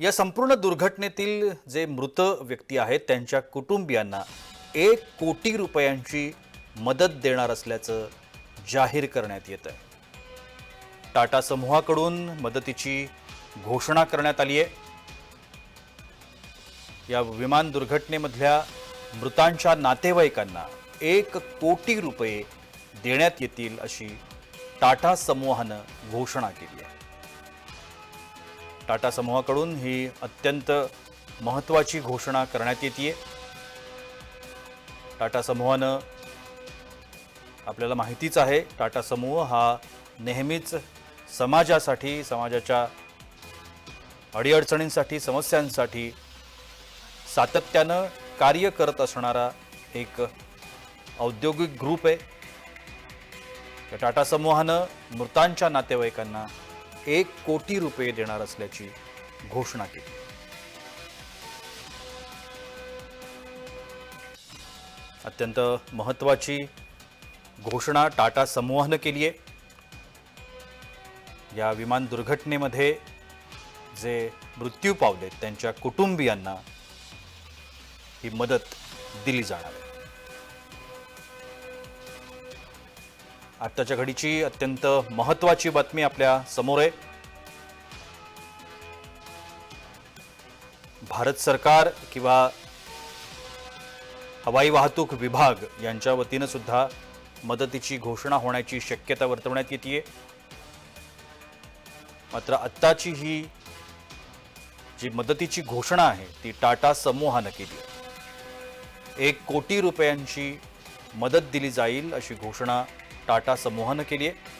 या संपूर्ण दुर्घटनेतील जे मृत व्यक्ती आहेत त्यांच्या कुटुंबियांना एक कोटी रुपयांची मदत देणार असल्याचं जाहीर करण्यात येत आहे. टाटा समूहाकडून मदतीची घोषणा करण्यात आली आहे. या विमान दुर्घटनेमधल्या मृतांच्या नातेवाईकांना एक कोटी रुपये देण्यात येतील अशी टाटा समूहानं घोषणा केली आहे. टाटा समूहाकडून ही अत्यंत महत्त्वाची घोषणा करण्यात येते टाटा समूहानं आपल्याला माहितीच आहे टाटा समूह हा नेहमीच समाजासाठी समाजाच्या अडीअडचणींसाठी समस्यांसाठी सातत्यानं कार्य करत असणारा एक औद्योगिक ग्रुप आहे. या टाटा समूहानं मृतांच्या नातेवाईकांना एक कोटी रुपये देणार असल्याची घोषणा केली. अत्यंत महत्त्वाची घोषणा टाटा समूहानं केली आहे. या विमान दुर्घटनेमध्ये जे मृत्यू पावलेत त्यांच्या कुटुंबियांना ही मदत दिली जाणार आहे. आत्ताच्या घडीची अत्यंत महत्वाची बातमी आपल्यासमोर आहे. भारत सरकार किंवा हवाई वाहतूक विभाग यांच्या वतीनं सुद्धा मदतीची घोषणा होण्याची शक्यता वर्तवण्यात येते मात्र आत्ताची ही जी मदतीची घोषणा आहे ती टाटा समूहानं केली. आहे एक कोटी रुपयांची मदत दिली जाईल अशी घोषणा टाटा समूहानं केली आहे.